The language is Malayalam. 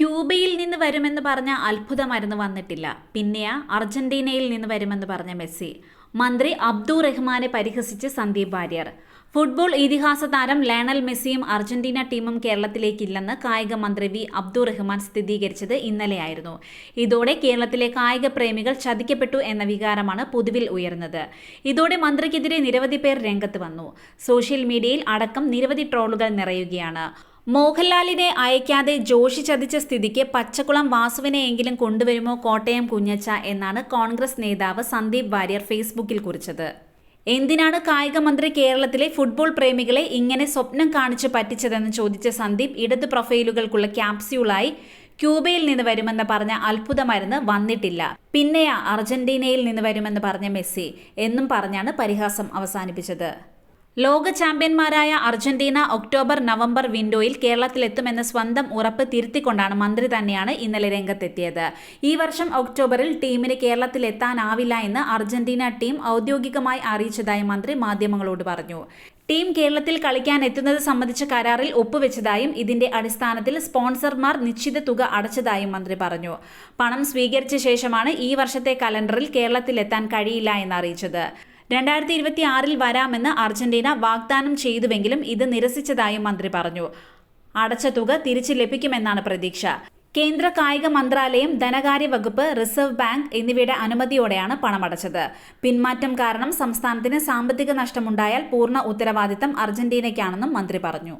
ക്യൂബയിൽ നിന്ന് വരുമെന്ന് പറഞ്ഞ അത്ഭുതമരുന്ന് വന്നിട്ടില്ല. പിന്നെയാ അർജന്റീനയിൽ നിന്ന് വരുമെന്ന് പറഞ്ഞ മെസ്സി. മന്ത്രി അബ്ദു റഹ്മാനെ പരിഹസിച്ച് സന്ദീപ് വാര്യർ. ഫുട്ബോൾ ഇതിഹാസ താരം ലയണൽ മെസ്സിയും അർജന്റീന ടീമും കേരളത്തിലേക്കില്ലെന്ന് കായിക മന്ത്രി വി. അബ്ദു റഹ്മാൻ സ്ഥിരീകരിച്ചത് ഇന്നലെയായിരുന്നു. ഇതോടെ കേരളത്തിലെ കായിക പ്രേമികൾ ചതിക്കപ്പെട്ടു എന്ന വികാരമാണ് പൊതുവിൽ ഉയർന്നത്. ഇതോടെ മന്ത്രിക്കെതിരെ നിരവധി പേർ രംഗത്ത് വന്നു. സോഷ്യൽ മീഡിയയിൽ അടക്കം നിരവധി ട്രോളുകൾ നിറയുകയാണ്. മോഹൻലാലിനെ അയക്കാതെ ജോഷി ചതിച്ച സ്ഥിതിക്ക് പച്ചക്കുളം വാസുവിനെയെങ്കിലും കൊണ്ടുവരുമോ കോട്ടയം കുഞ്ഞച്ച എന്നാണ് കോൺഗ്രസ് നേതാവ് സന്ദീപ് വാര്യർ ഫേസ്ബുക്കിൽ കുറിച്ചത്. എന്തിനാണ് കായിക മന്ത്രി കേരളത്തിലെ ഫുട്ബോൾ പ്രേമികളെ ഇങ്ങനെ സ്വപ്നം കാണിച്ച് പറ്റിച്ചതെന്ന് ചോദിച്ച സന്ദീപ് ഇടത് പ്രൊഫൈലുകൾക്കുള്ള ക്യാപ്സ്യൂളായി ക്യൂബയിൽ നിന്ന് വരുമെന്ന് പറഞ്ഞ അത്ഭുതമരുന്ന് വന്നിട്ടില്ല. പിന്നെയാ അർജന്റീനയിൽ നിന്ന് വരുമെന്ന് പറഞ്ഞ മെസ്സി എന്നും പറഞ്ഞാണ് പരിഹാസം അവസാനിപ്പിച്ചത്. ലോക ചാമ്പ്യന്മാരായ അർജന്റീന ഒക്ടോബർ നവംബർ വിൻഡോയിൽ കേരളത്തിലെത്തുമെന്ന സ്വന്തം ഉറപ്പ് തിരുത്തിക്കൊണ്ടാണ് മന്ത്രി തന്നെയാണ് ഇന്നലെ രംഗത്തെത്തിയത്. ഈ വർഷം ഒക്ടോബറിൽ ടീമിന് കേരളത്തിലെത്താനാവില്ല എന്ന് അർജന്റീന ടീം ഔദ്യോഗികമായി അറിയിച്ചതായി മന്ത്രി മാധ്യമങ്ങളോട് പറഞ്ഞു. ടീം കേരളത്തിൽ കളിക്കാൻ എത്തുന്നത് സംബന്ധിച്ച കരാറിൽ ഒപ്പുവെച്ചതായും ഇതിന്റെ അടിസ്ഥാനത്തിൽ സ്പോൺസർമാർ നിശ്ചിത തുക അടച്ചതായും മന്ത്രി പറഞ്ഞു. പണം സ്വീകരിച്ച ശേഷമാണ് ഈ വർഷത്തെ കലണ്ടറിൽ കേരളത്തിലെത്താൻ കഴിയില്ല എന്ന് അറിയിച്ചത് രണ്ടായിരത്തി ഇരുപത്തി ആറിൽ വരാമെന്ന് അർജന്റീന വാഗ്ദാനം ചെയ്തുവെങ്കിലും ഇത് നിരസിച്ചതായും മന്ത്രി പറഞ്ഞു. അടച്ച തുക തിരിച്ചു ലഭിക്കുമെന്നാണ് പ്രതീക്ഷ. കേന്ദ്ര കായിക മന്ത്രാലയം ധനകാര്യ വകുപ്പ് റിസർവ് ബാങ്ക് എന്നിവയുടെ അനുമതിയോടെയാണ് പണമടച്ചത്. പിന്മാറ്റം കാരണം സംസ്ഥാനത്തിന് സാമ്പത്തിക നഷ്ടമുണ്ടായാൽ പൂർണ ഉത്തരവാദിത്തം അർജന്റീനയ്ക്കാണെന്നും മന്ത്രി പറഞ്ഞു.